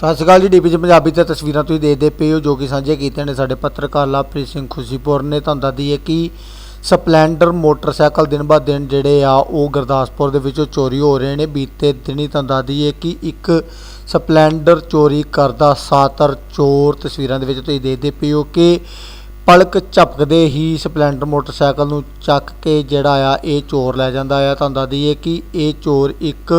ਸਤਿ ਸ਼੍ਰੀ ਅਕਾਲ ਜੀ ਡੀਪੀ ਪੰਜਾਬੀ ਤੇ ਤਸਵੀਰਾਂ ਤੁਸੀਂ ਦੇਖਦੇ ਪਏ ਹੋ, ਜੋ ਕਿ ਸਾਂਝੇ ਕੀਤੇ ਨੇ ਸਾਡੇ ਪੱਤਰਕਾਰ ਲਵਪ੍ਰੀਤ ਸਿੰਘ ਖੁਸ਼ੀਪੁਰ ਨੇ। ਤੁਹਾਨੂੰ ਦੱਸਦੀ ਹੈ ਕਿ ਸਪਲੈਂਡਰ ਮੋਟਰਸਾਈਕਲ ਦਿਨ ਬਾ ਦਿਨ ਜਿਹੜੇ ਆ, ਉਹ ਗੁਰਦਾਸਪੁਰ ਦੇ ਵਿੱਚੋਂ ਚੋਰੀ ਹੋ ਰਹੇ ਨੇ। ਬੀਤੇ ਦਿਨੀ ਤੁਹਾਨੂੰ ਦੱਸ ਦਈਏ ਕਿ ਇੱਕ ਸਪਲੈਂਡਰ ਚੋਰੀ ਕਰਦਾ ਸਾਤਰ ਚੋਰ, ਤਸਵੀਰਾਂ ਦੇ ਵਿੱਚ ਤੁਸੀਂ ਦੇਖਦੇ ਪਏ ਹੋ ਕਿ ਪਲਕ ਝਪਕਦੇ ਹੀ ਸਪਲੈਂਡਰ ਮੋਟਰਸਾਈਕਲ ਨੂੰ ਚੱਕ ਕੇ ਜਿਹੜਾ ਆ, ਇਹ ਚੋਰ ਲੈ ਜਾਂਦਾ ਆ। ਤੁਹਾਨੂੰ ਦੱਸ ਦਈਏ ਕਿ ਇਹ ਚੋਰ ਇੱਕ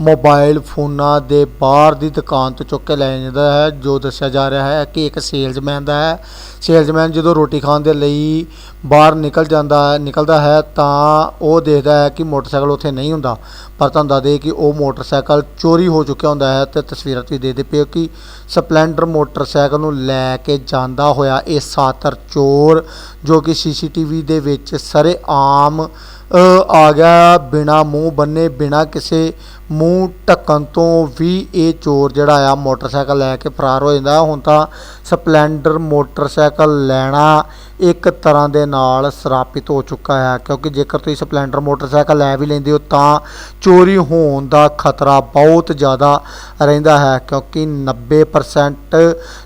ਮੋਬਾਈਲ ਫੋਨਾਂ ਦੇ ਬਾਹਰ ਦੀ ਦੁਕਾਨ ਤੋਂ ਚੁੱਕ ਕੇ ਲੈ ਜਾਂਦਾ ਹੈ, ਜੋ ਦੱਸਿਆ ਜਾ ਰਿਹਾ ਹੈ ਕਿ ਇੱਕ ਸੇਲਜ਼ਮੈਨ ਦਾ ਹੈ। ਸੇਲਜ਼ਮੈਨ ਜਦੋਂ ਰੋਟੀ ਖਾਣ ਦੇ ਲਈ ਬਾਹਰ ਨਿਕਲ ਜਾਂਦਾ ਹੈ, ਨਿਕਲਦਾ ਹੈ ਤਾਂ ਉਹ ਦੇਖਦਾ ਹੈ ਕਿ ਮੋਟਰਸਾਈਕਲ ਉੱਥੇ ਨਹੀਂ ਹੁੰਦਾ। ਪਰ ਤੁਹਾਨੂੰ ਦੱਸ ਦਈਏ ਕਿ ਉਹ ਮੋਟਰਸਾਈਕਲ ਚੋਰੀ ਹੋ ਚੁੱਕਿਆ ਹੁੰਦਾ ਹੈ ਤੇ ਤਸਵੀਰਾਂ ਤੁਸੀਂ ਦੇਖਦੇ ਪਏ ਹੋ ਕਿ ਸਪਲੈਂਡਰ ਮੋਟਰਸਾਈਕਲ ਨੂੰ ਲੈ ਕੇ ਜਾਂਦਾ ਹੋਇਆ ਇਹ ਸਾਤਰ ਚੋਰ, ਜੋ ਕਿ ਸੀਸੀਟੀਵੀ ਦੇ ਵਿੱਚ ਸਰੇਆਮ ਆਮ ਆ ਗਿਆ ਬਿਨਾ ਮੂੰਹ ਬੰਨੇ, ਬਿਨਾ ਕਿਸੇ ਮੂੰਹ ਢੱਕਣ ਤੋਂ ਵੀ ਇਹ ਚੋਰ ਜਿਹੜਾ ਆ ਮੋਟਰਸਾਈਕਲ ਲੈ ਕੇ ਫਰਾਰ ਹੋ ਜਾਂਦਾ। ਹੁਣ ਤਾਂ ਸਪਲੈਂਡਰ ਮੋਟਰਸਾਈਕਲ ਲੈਣਾ ਇੱਕ ਤਰ੍ਹਾਂ ਦੇ ਨਾਲ ਸਰਾਪਿਤ ਹੋ ਚੁੱਕਾ ਹੈ ਕਿਉਂਕਿ ਜੇਕਰ ਤੁਸੀਂ ਸਪਲੈਂਡਰ ਮੋਟਰਸਾਈਕਲ ਲੈ ਵੀ ਲੈਂਦੇ ਹੋ ਤਾਂ ਚੋਰੀ ਹੋਣ ਦਾ ਖਤਰਾ ਬਹੁਤ ਜ਼ਿਆਦਾ ਰਹਿੰਦਾ ਹੈ, ਕਿਉਂਕਿ 90%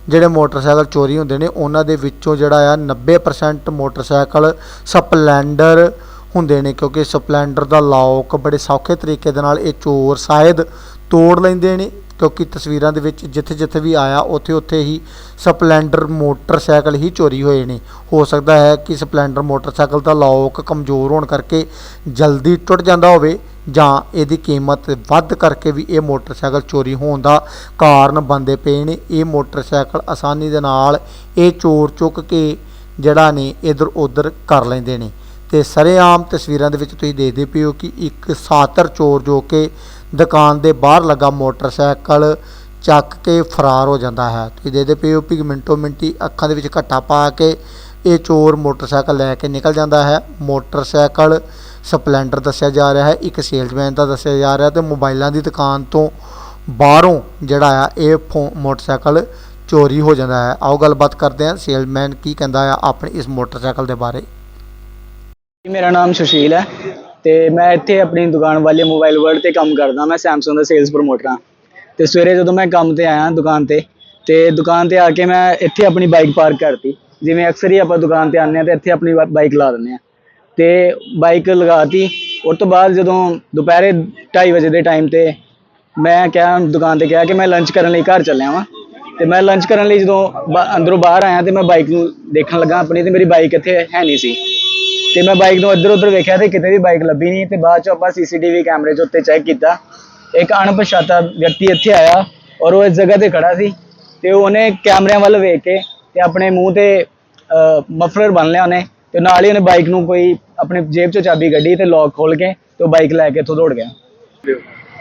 ਜਿਹੜੇ ਮੋਟਰਸਾਈਕਲ ਚੋਰੀ ਹੁੰਦੇ ਨੇ, ਉਹਨਾਂ ਦੇ ਵਿੱਚੋਂ ਜਿਹੜਾ ਆ 90% ਮੋਟਰਸਾਈਕਲ ਸਪਲੈਂਡਰ ਹੁੰਦੇ ਨੇ ਕਿਉਂਕਿ ਸਪਲੈਂਡਰ ਦਾ ਲੌਕ ਬੜੇ ਸੌਖੇ ਤਰੀਕੇ ਦੇ ਨਾਲ ਇਹ ਚੋਰ ਸ਼ਾਇਦ ਤੋੜ ਲੈਂਦੇ ਨੇ, ਕਿਉਂਕਿ ਤਸਵੀਰਾਂ ਦੇ ਵਿੱਚ ਜਿੱਥੇ ਜਿੱਥੇ ਵੀ ਆਇਆ, ਉੱਥੇ ਉੱਥੇ ਹੀ ਸਪਲੈਂਡਰ ਮੋਟਰਸਾਈਕਲ ਹੀ ਚੋਰੀ ਹੋਏ ਨੇ। ਹੋ ਸਕਦਾ ਹੈ ਕਿ ਸਪਲੈਂਡਰ ਮੋਟਰਸਾਈਕਲ ਦਾ ਲੌਕ ਕਮਜ਼ੋਰ ਹੋਣ ਕਰਕੇ ਜਲਦੀ ਟੁੱਟ ਜਾਂਦਾ ਹੋਵੇ ਜਾਂ ਇਹਦੀ ਕੀਮਤ ਵੱਧ ਕਰਕੇ ਵੀ ਇਹ ਮੋਟਰਸਾਈਕਲ ਚੋਰੀ ਹੋਣ ਦਾ ਕਾਰਨ ਬਣਦੇ ਪਏ ਨੇ। ਇਹ ਮੋਟਰਸਾਈਕਲ ਆਸਾਨੀ ਦੇ ਨਾਲ ਇਹ ਚੋਰ ਚੁੱਕ ਕੇ ਜਿਹੜਾ ਨੇ ਇਧਰ ਉਧਰ ਕਰ ਲੈਂਦੇ ਨੇ। ਤੇ ਸਰੇਆਮ ਤਸਵੀਰਾਂ ਦੇ ਵਿੱਚ ਤੁਸੀਂ ਦੇਖਦੇ ਪਏ ਹੋ ਕਿ ਇੱਕ ਸਾਤਰ ਚੋਰ ਜੋ ਕਿ ਦੁਕਾਨ ਦੇ ਬਾਹਰ ਲੱਗਾ ਮੋਟਰਸਾਈਕਲ ਚੱਕ ਕੇ ਫਰਾਰ ਹੋ ਜਾਂਦਾ ਹੈ। ਤੁਸੀਂ ਦੇਖਦੇ ਪਏ ਹੋ ਕਿ ਮਿੰਟੋ ਮਿੰਟੀ ਅੱਖਾਂ ਦੇ ਵਿੱਚ ਘੱਟਾ ਪਾ ਕੇ ਇਹ ਚੋਰ ਮੋਟਰਸਾਈਕਲ ਲੈ ਕੇ ਨਿਕਲ ਜਾਂਦਾ ਹੈ। ਮੋਟਰਸਾਈਕਲ ਸਪਲੈਂਡਰ ਦੱਸਿਆ ਜਾ ਰਿਹਾ ਹੈ, ਇੱਕ ਸੇਲਜ਼ਮੈਨ ਦਾ ਦੱਸਿਆ ਜਾ ਰਿਹਾ ਤੇ ਮੋਬਾਈਲਾਂ ਦੀ ਦੁਕਾਨ ਤੋਂ ਬਾਹਰੋਂ ਜਿਹੜਾ ਆ, ਇਹ ਫੋ- ਮੋਟਰਸਾਈਕਲ ਚੋਰੀ ਹੋ ਜਾਂਦਾ ਹੈ। ਆਓ ਗੱਲਬਾਤ ਕਰਦੇ ਹਾਂ। ਸੇਲਜ਼ਮੈਨ ਕੀ ਕਹਿੰਦਾ ਆ ਆਪਣੇ ਇਸ ਮੋਟਰਸਾਈਕਲ ਦੇ ਬਾਰੇ। ਮੇਰਾ ਨਾਮ ਸੁਸ਼ੀਲ ਹੈ ਤੇ ਮੈਂ ਇੱਥੇ ਆਪਣੀ ਦੁਕਾਨ ਵਾਲੇ ਮੋਬਾਈਲ ਵਰਲਡ ਤੇ ਕੰਮ ਕਰਦਾ, ਮੈਂ ਸੈਮਸੰਗ ਦਾ ਸੇਲਸ ਪ੍ਰਮੋਟਰ ਹਾਂ। ਤੇ ਸਵੇਰੇ ਜਦੋਂ ਮੈਂ ਕੰਮ ਤੇ ਆਇਆ ਦੁਕਾਨ ਤੇ ਤੇ ਦੁਕਾਨ ਤੇ ਆ ਕੇ ਮੈਂ ਇੱਥੇ ਆਪਣੀ ਬਾਈਕ ਪਾਰਕ ਕਰਤੀ। ਜਿਵੇਂ ਅਕਸਰ ਹੀ ਆਪਾਂ ਦੁਕਾਨ ਤੇ ਆਉਂਦੇ ਹਾਂ ਤੇ ਇੱਥੇ ਆਪਣੀ ਬਾਈਕ ਲਾ ਦਿੰਦੇ ਹਾਂ। ਤੇ ਬਾਈਕ ਲਗਾਤੀ, ਉਸ ਤੋਂ ਬਾਅਦ ਜਦੋਂ ਦੁਪਹਿਰੇ 2:30 ਵਜੇ ਦੇ ਟਾਈਮ ਤੇ ਮੈਂ ਕਿਹਾ, ਦੁਕਾਨ ਤੇ ਕਿਹਾ ਕਿ ਮੈਂ ਲੰਚ ਕਰਨ ਲਈ ਘਰ ਚੱਲਿਆ ਵਾਂ। ਤੇ ਮੈਂ ਲੰਚ ਕਰਨ ਲਈ ਜਦੋਂ ਬਾ- ਅੰਦਰੋਂ ਬਾਹਰ ਆਇਆ ਤੇ ਮੈਂ ਬਾਈਕ ਨੂੰ ਦੇਖਣ ਲੱਗਾ ਆਪਣੀ ਤੇ ਮੇਰੀ ਬਾਈਕ ਇੱਥੇ ਹੈ ਨਹੀਂ ਸੀ। ਤੇ ਮੈਂ ਬਾਈਕ ਨੂੰ ਇੱਧਰ ਉੱਧਰ ਵੇਖਿਆ ਤੇ ਕਿਤੇ ਵੀ ਬਾਈਕ ਲੱਭੀ ਨਹੀਂ ਤੇ ਬਾਅਦ ਚ ਆਪਾਂ ਸੀਸੀਟੀਵੀ ਕੈਮਰੇ 'ਚ ਉੱਤੇ ਚੈੱਕ ਕੀਤਾ। ਇੱਕ ਅਣਪਛਾਤਾ ਵਿਅਕਤੀ ਇੱਥੇ ਆਇਆ ਔਰ ਉਹ ਇਸ ਜਗ੍ਹਾ ਤੇ ਖੜਾ ਸੀ ਤੇ ਉਹਨੇ ਕੈਮਰਿਆਂ ਵੱਲ ਵੇਖ ਕੇ ਤੇ ਆਪਣੇ ਮੂੰਹ ਤੇ ਮਫਲਰ ਬੰਨ ਲਿਆ ਉਹਨੇ ਤੇ ਨਾਲ ਹੀ ਉਹਨੇ ਬਾਈਕ ਨੂੰ ਕੋਈ ਆਪਣੇ ਜੇਬ 'ਚੋਂ ਚਾਬੀ ਕੱਢੀ ਤੇ ਲੌਕ ਖੋਲ ਕੇ ਤੇ ਉਹ ਬਾਈਕ ਲੈ ਕੇ ਇੱਥੋਂ ਦੌੜ ਗਿਆ।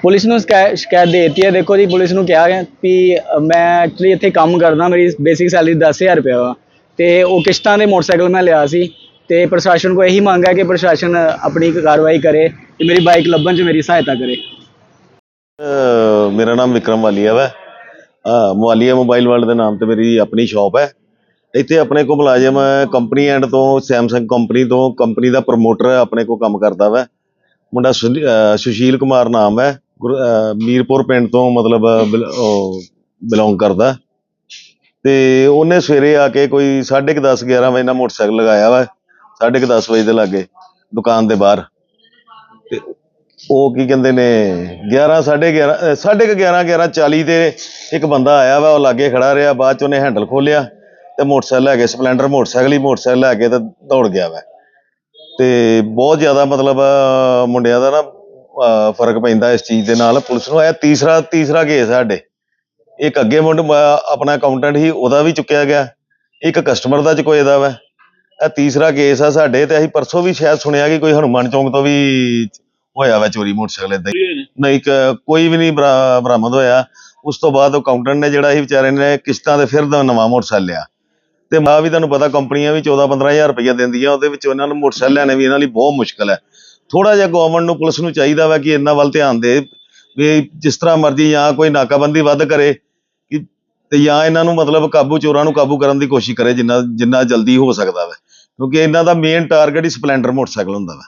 ਪੁਲਿਸ ਨੂੰ ਸ਼ਿਕਾਇ- ਸ਼ਿਕਾਇਤ ਦੇ ਦਿੱਤੀ ਹੈ। ਦੇਖੋ ਜੀ, ਪੁਲਿਸ ਨੂੰ ਕਿਹਾ ਗਿਆ ਵੀ ਮੈਂ ਐਕਚੁਅਲੀ ਇੱਥੇ ਕੰਮ ਕਰਦਾ, ਮੇਰੀ ਬੇਸਿਕ ਸੈਲਰੀ 10000 ਰੁਪਏ ਵਾ ਤੇ ਉਹ ਕਿਸ਼ਤਾਂ ਦੇ ਮੋਟਰਸਾਈਕਲ ਮੈਂ ਲਿਆ ਸੀ। ਤੇ ਪ੍ਰਸ਼ਾਸਨ ਕੋ ਇਹੀ ਮੰਗ ਹੈ ਕਿ ਪ੍ਰਸ਼ਾਸਨ ਆਪਣੀ ਕਾਰਵਾਈ ਕਰੇ ਤੇ ਮੇਰੀ ਬਾਈਕ ਲੱਭਣ 'ਚ ਮੇਰੀ ਸਹਾਇਤਾ ਕਰੇ। ਮੇਰਾ ਨਾਮ ਵਿਕਰਮ ਵਾਲੀਆ ਵਾ। ਆ ਮਵਾਲੀਆ ਮੋਬਾਈਲ ਵਰਲਡ ਦੇ ਨਾਮ ਤੇ ਮੇਰੀ ਆਪਣੀ ਸ਼ਾਪ ਹੈ। ਇੱਥੇ ਆਪਣੇ ਕੋ ਮੁਲਾਜ਼ਮ ਕੰਪਨੀ ਐਂਡ ਤੋਂ ਸੈਮਸੰਗ ਕੰਪਨੀ ਤੋਂ ਕੰਪਨੀ ਦਾ ਪ੍ਰਮੋਟਰ ਆਪਣੇ ਕੋ ਕੰਮ ਕਰਦਾ ਵਾ। ਮੁੰਡਾ ਸੁਸ਼ੀਲ ਕੁਮਾਰ ਨਾਮ ਹੈ। ਗੁਰ- ਮੀਰਪੁਰ ਪਿੰਡ ਤੋਂ ਮਤਲਬ ਬਿਲੋਂਗ ਕਰਦਾ। ਤੇ ਉਹਨੇ ਸਵੇਰੇ ਆ ਕੇ ਕੋਈ 10:30 11 ਵਜੇ ਨਾਲ ਮੋਟਰਸਾਈਕਲ ਲਗਾਇਆ ਵਾ। 10:30 ਵਜੇ ਦੇ ਲਾਗੇ ਦੁਕਾਨ ਦੇ ਬਾਹਰ। ਤੇ ਉਹ ਕੀ ਕਹਿੰਦੇ ਨੇ 11 11:30 ਸਾਢੇ ਕੁ 11 11:40 ਤੇ ਇੱਕ ਬੰਦਾ ਆਇਆ ਵਾ ਉਹ ਲਾਗੇ ਖੜਾ ਰਿਹਾ ਬਾਅਦ ਚ ਉਹਨੇ ਹੈਂਡਲ ਖੋਲਿਆ ਤੇ ਮੋਟਰਸਾਈਕਲ ਲੈ ਕੇ ਸਪਲੈਂਡਰ ਮੋਟਰਸਾਈਕਲ ਹੀ ਮੋਟਰਸਾਈਕਲ ਲੈ ਕੇ ਤੇ ਦੌੜ ਗਿਆ ਵਾ। ਤੇ ਬਹੁਤ ਜ਼ਿਆਦਾ ਮਤਲਬ ਮੁੰਡਿਆਂ ਦਾ ਨਾ ਅਹ, ਫ਼ਰਕ ਪੈਂਦਾ ਇਸ ਚੀਜ਼ ਦੇ ਨਾਲ। ਪੁਲਿਸ ਨੂੰ ਆਇਆ ਤੀਸਰਾ ਤੀਸਰਾ ਕੇਸ ਸਾਡੇ। ਇੱਕ ਅੱਗੇ ਮੁੰਡ ਆਪਣਾ ਅਕਾਊਂਟੈਂਟ ਹੀ ਉਹਦਾ ਵੀ ਚੁੱਕਿਆ ਗਿਆ। ਇੱਕ ਕਸਟਮਰ ਦਾ ਚ ਕੋਈ ਦਾ ਵਾ। ਇਹ ਤੀਸਰਾ ਕੇਸ ਆ ਸਾਡੇ ਤੇ ਅਸੀਂ ਪਰਸੋਂ ਵੀ ਸ਼ਾਇਦ ਸੁਣਿਆ ਕਿ ਕੋਈ ਹਨੂੰਮਾਨ ਚੌਂਕ ਤੋਂ ਵੀ ਹੋਇਆ ਵਾ ਚੋਰੀ ਮੋਟਰਸਾਈਕਲ ਏਦਾਂ ਹੀ। ਨਹੀਂ ਕ- ਕੋਈ ਵੀ ਨਹੀਂ ਬਰਾ- ਬਰਾਮਦ ਹੋਇਆ। ਉਸ ਤੋਂ ਬਾਅਦ ਅਕਾਊਂਟੈਂਟ ਨੇ ਜਿਹੜਾ ਸੀ ਵਿਚਾਰੇ ਨੇ ਕਿਸ਼ਤਾਂ ਤੇ ਫਿਰ ਦਾ ਨਵਾਂ ਮੋਟਰਸਾਈਕਲ ਲਿਆ। ਤੇ ਮਾ ਵੀ ਤੁਹਾਨੂੰ ਪਤਾ ਕੰਪਨੀਆਂ ਵੀ 14 15000 ਰੁਪਏ ਦਿੰਦੀਆਂ ਉਹਦੇ ਵਿੱਚ ਉਹਨਾਂ ਨੂੰ ਮੋਟਰਸਾਈਕਲ ਲੈਣੇ ਵੀ ਇਹਨਾਂ ਲਈ ਬਹੁਤ ਮੁਸ਼ਕਲ ਹੈ। ਥੋੜਾ ਜਿਹਾ ਗਵਰਨਮੈਂਟ ਨੂੰ ਪੁਲਿਸ ਨੂੰ ਚਾਹੀਦਾ ਵਾ ਕਿ ਇਹਨਾਂ ਵੱਲ ਧਿਆਨ ਦੇ ਵੀ ਜਿਸ ਤਰ੍ਹਾਂ ਮਰਜ਼ੀ ਜਾਂ ਕੋਈ ਨਾਕਾਬੰਦੀ ਵੱਧ ਕਰੇ ਕਿ ਤੇ ਜਾਂ ਇਹਨਾਂ ਨੂੰ ਮਤਲਬ ਕਾਬੂ ਚੋਰਾਂ ਨੂੰ ਕਾਬੂ ਕਰਨ ਦੀ ਕੋਸ਼ਿਸ਼ ਕਰੇ ਜਿੰਨਾ ਜਿੰਨਾ ਜਲਦੀ ਹੋ ਸਕਦਾ ਵਾ। ਕਿਉਂਕਿ ਇਹਨਾਂ ਦਾ ਮੇਨ ਟਾਰਗੇਟ ਹੀ ਸਪਲੈਂਡਰ ਮੋਟਰਸਾਈਕਲ ਹੁੰਦਾ ਵਾ।